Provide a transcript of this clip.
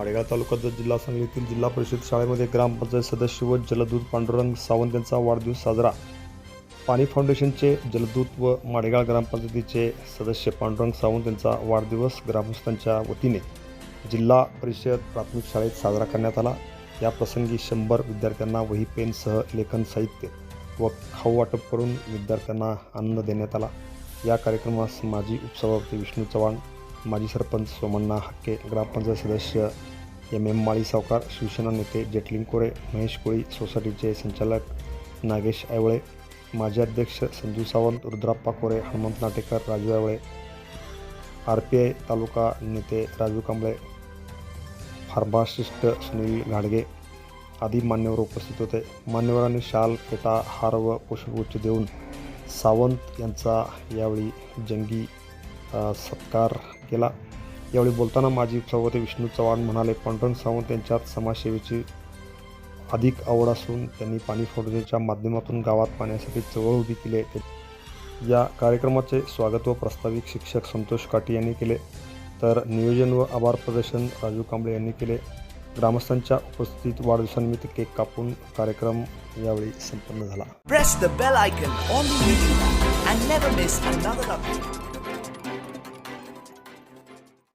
माडेगाव तालुका जिल्हा सांगलीतील येथील जिल्हा परिषद शाळेमध्ये ग्रामपंचायत सदस्य व जलदूत पांडुरंग सावंत यांचा वाढदिवस साजरा. पाणी फाउंडेशनचे जलदूत व माडेगाव ग्रामपंचायतीचे सदस्य पांडुरंग सावंत यांचा वाढदिवस ग्रामस्थांच्या वतीने जिल्हा परिषद प्राथमिक शाळेत साजरा करण्यात आला. या प्रसंगी शंभर विद्यार्थ्यांना वही पेनसह लेखन साहित्य व खाऊ वाटप करून विद्यार्थ्यांना आनंद देण्यात आला. या कार्यक्रमास माजी उपसभापती विष्णू चव्हाण माजी सरपंच सोमण्णा हक्के ग्रामपंचायत सदस्य एम एम माळी सावकार शिवसेना नेते जेटलिंग कोरे महेश कोळी सोसायटीचे संचालक नागेश ऐवळे माजी अध्यक्ष Sanju Sawant Rudrappa Kore Hanumant Natekar Raju Aivale R P I taluka नेते राजू कांबळे फार्मासिस्ट सुनील घाडगे आदी मान्यवर उपस्थित होते. मान्यवरांनी शाल फेटा हार व पुष्पगुच्छ देऊन सावंत यांचा यावेळी जंगी सत्कार केला. यावेळी बोलताना माजी उपसभापती विष्णू चव्हाण म्हणाले पांडुरंग सावंत यांच्यात समाजसेवेची अधिक आवड असून त्यांनी पाणी फाउंडेशनच्या माध्यमातून गावात पाण्यासाठी चळवळ उभी केली आहे. या कार्यक्रमाचे स्वागत व प्रास्ताविक शिक्षक संतोष काटी यांनी केले. तर नियोजन व आभार प्रदर्शन राजू कांबळे यांनी केले. ग्रामस्थांच्या उपस्थितीत वाढदिवसानिमित्त केक कापून कार्यक्रम यावेळी संपन्न झाला.